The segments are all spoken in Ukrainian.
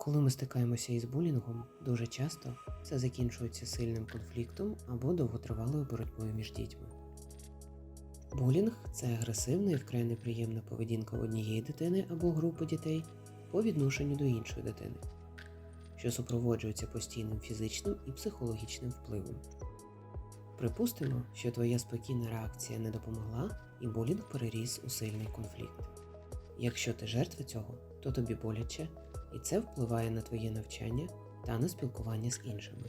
Коли ми стикаємося із булінгом, дуже часто це закінчується сильним конфліктом або довготривалою боротьбою між дітьми. Булінг це агресивна і вкрай неприємна поведінка однієї дитини або групи дітей по відношенню до іншої дитини, що супроводжується постійним фізичним і психологічним впливом. Припустимо, що твоя спокійна реакція не допомогла і булінг переріс у сильний конфлікт. Якщо ти жертва цього, то тобі боляче, і це впливає на твоє навчання та на спілкування з іншими.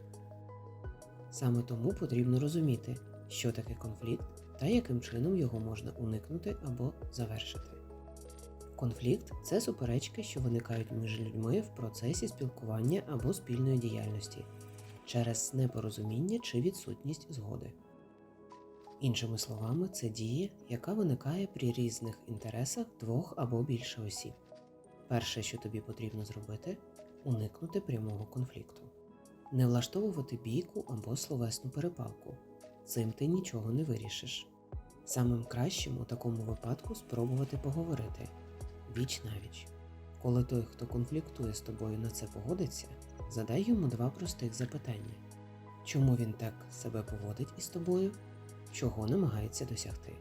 Саме тому потрібно розуміти, що таке конфлікт та яким чином його можна уникнути або завершити. Конфлікт це суперечки, що виникають між людьми в процесі спілкування або спільної діяльності через непорозуміння чи відсутність згоди. Іншими словами, це дія, яка виникає при різних інтересах двох або більше осіб. Перше, що тобі потрібно зробити, уникнути прямого конфлікту, не влаштовувати бійку або словесну перепалку. Цим ти нічого не вирішиш. Самим кращим у такому випадку спробувати поговорити віч навіч. Коли той, хто конфліктує з тобою на це погодиться, задай йому два простих запитання: чому він так себе поводить із тобою, чого намагається досягти.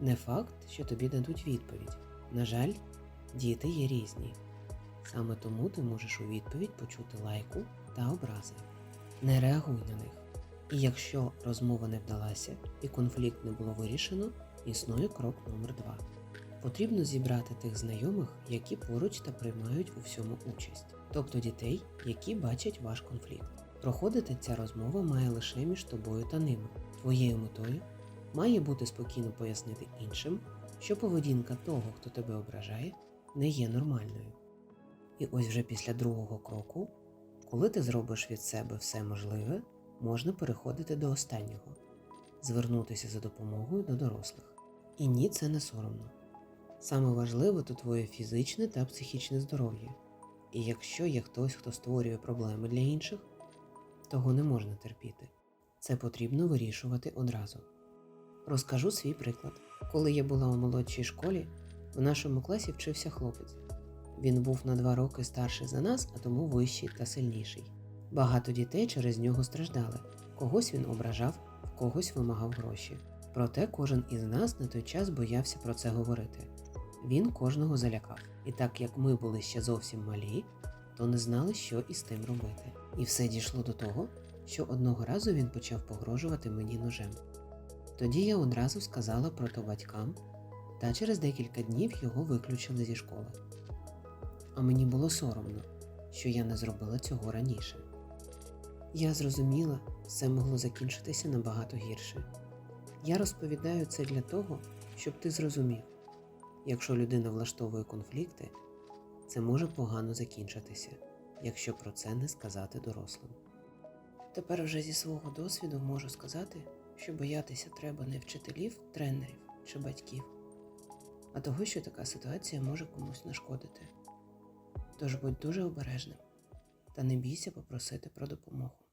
Не факт, що тобі дадуть відповідь. На жаль, діти є різні. Саме тому ти можеш у відповідь почути лайку та образи. Не реагуй на них. І якщо розмова не вдалася і конфлікт не було вирішено, існує крок номер 2 Потрібно зібрати тих знайомих, які поруч та приймають у всьому участь, тобто дітей, які бачать ваш конфлікт. Проходити ця розмова має лише між тобою та ними. Твоєю метою має бути спокійно пояснити іншим, що поведінка того, хто тебе ображає, не є нормальною. І ось вже після другого кроку, коли ти зробиш від себе все можливе, можна переходити до останнього звернутися за допомогою до дорослих. І ні, це не соромно. Саме важливе то твоє фізичне та психічне здоров'я. І якщо є хтось, хто створює проблеми для інших, того не можна терпіти. Це потрібно вирішувати одразу. Розкажу свій приклад. Коли я була у молодшій школі, в нашому класі вчився хлопець. Він був на два роки старший за нас, а тому вищий та сильніший. Багато дітей через нього страждали. Когось він ображав, в когось вимагав гроші. Проте кожен із нас на той час боявся про це говорити. Він кожного залякав. І так як ми були ще зовсім малі, то не знали, що із тим робити. І все дійшло до того, що одного разу він почав погрожувати мені ножем. Тоді я одразу сказала про то батькам, та через декілька днів його виключили зі школи. А мені було соромно, що я не зробила цього раніше. Я зрозуміла, все могло закінчитися набагато гірше. Я розповідаю це для того, щоб ти зрозумів, якщо людина влаштовує конфлікти, це може погано закінчитися, якщо про це не сказати дорослим. Тепер вже зі свого досвіду можу сказати, що боятися треба не вчителів, тренерів чи батьків, а того, що така ситуація може комусь нашкодити. Тож будь дуже обережним та не бійся попросити про допомогу.